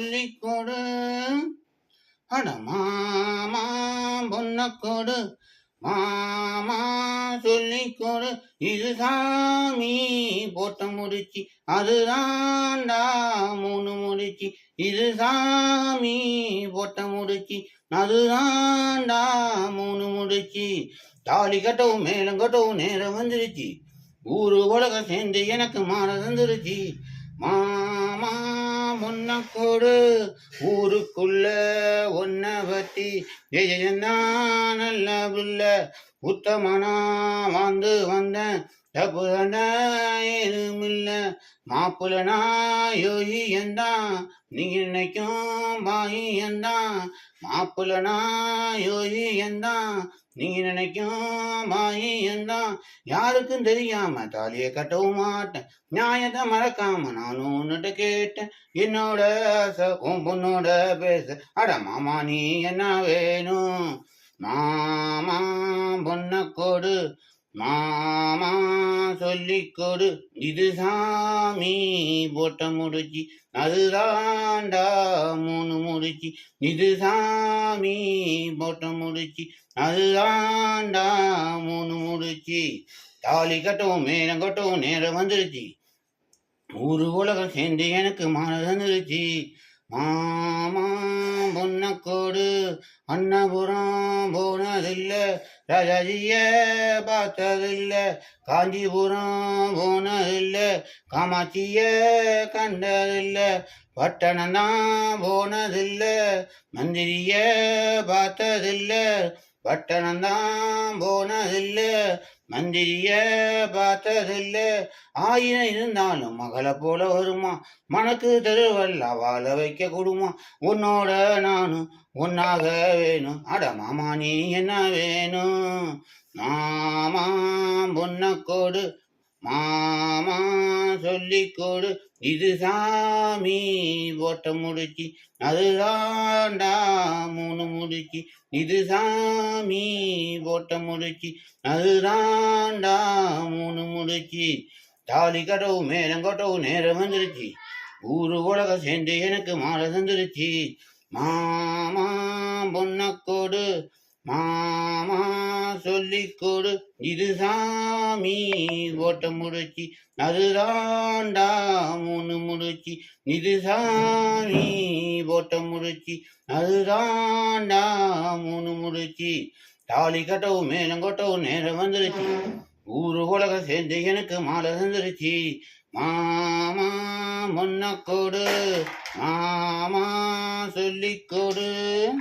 சொல்லிக் கொடு அட மாமா பொன்ன கொடு மாமா சொல்லிக் கொடு இது சாமி போட்ட முடிச்சு. அதுதான்டா மூணு முடிச்சு. இது சாமி போட்ட முடிச்சு. அதுதான்டா மூணு முடிச்சு. தாலி கட்டவும் மேலும் கட்டவும் நேரம் வந்துருச்சு. ஊரு உலக சேர்ந்து எனக்கு மாற தந்துருச்சு. மாமா முன்ன கொடு. ஊருக்குள்ள ஒன்ன பத்தி ஜெயன்னா நல்ல புள்ள உத்தமனா வந்து வந்தேன். தப்புதனா ஏதும் இல்ல. மாப்பிள்ளனா யோகி நீ நினைக்கும் பாயி என்றான் மாப்பிள்ளனா யோகி நீ நினைக்கும் மாயி யாருக்கும் தெரியாம தாலியை கட்டவும் மாட்டேன். நியாயத்தை மறக்காம நானும் உன்னிட்ட கேட்டேன். என்னோட ஆசை உன் பொண்ணோட பேச. அட மாமா நீ என்ன வேணும்? மாமா பொண்ண கொடு. மாமா சொல்லி கொடு இது சாமி போட்ட முடிச்சு அதுதாண்டா மூணு முடிச்சு இது சாமி போட்ட முடிச்சு அதுதாண்டா மூணு முடிச்சு தாலி கட்டவும் மேலம் கட்டவும் நேரம் வந்துருச்சு. ஒரு உலகம் சேர்ந்து எனக்கு மான வந்துருச்சு மாமா பொன்னக்கோடு அன்னபுரம் போன ராஜாஜிய பார்த்ததில்ல காஞ்சிபுரம் போனதில்ல காமாட்சிய கண்டதில்ல பட்டணம் தான் போனதில்ல மந்திரிய பார்த்ததில்ல பட்டணம் தான் போனதில்ல மந்திரிய பார்த்ததில்ல. ஆயின இருந்தாலும் மகளை போல வருமா? மனக்கு தெருவல்ல வாழ வைக்க கொடுமா உன்னோட நானும் உன்னாக வேணும். அட மாமா நீ என்ன வேணும்? மாமா பொன்னக்கோடு. மாமா சொல்லி கொடு. இது சாமி ஓட்ட முடிச்சு. அதுதாண்டா மூணு முடிச்சு. இது சாமி ஓட்ட முடிச்சு. அதுதாண்டா மூணு முடிச்சு. தாலி கட்டவும் மேலம் கட்டவு நேரம் வந்துருச்சு. ஊரு உலக சேர்ந்து எனக்கு மாலை தந்துருச்சு. மாமா பொன்னக்கோடு மாமா சொல்லி கொடு. இது சாமி ஓட்ட முடிச்சு. அதுதாண்டா மூணு முடிச்சு. இது சாமி ஓட்ட முடிச்சு. அதுதாண்டா மூணு முடிச்சு. தாலி கட்டவும் மேலம் கட்டவும் நேரம் வந்துருச்சு. ஊரு உலக சேர்ந்து எனக்கு மாலை தந்துருச்சு. மாமா முன்ன கொடு. மாமா சொல்லிக் கொடு.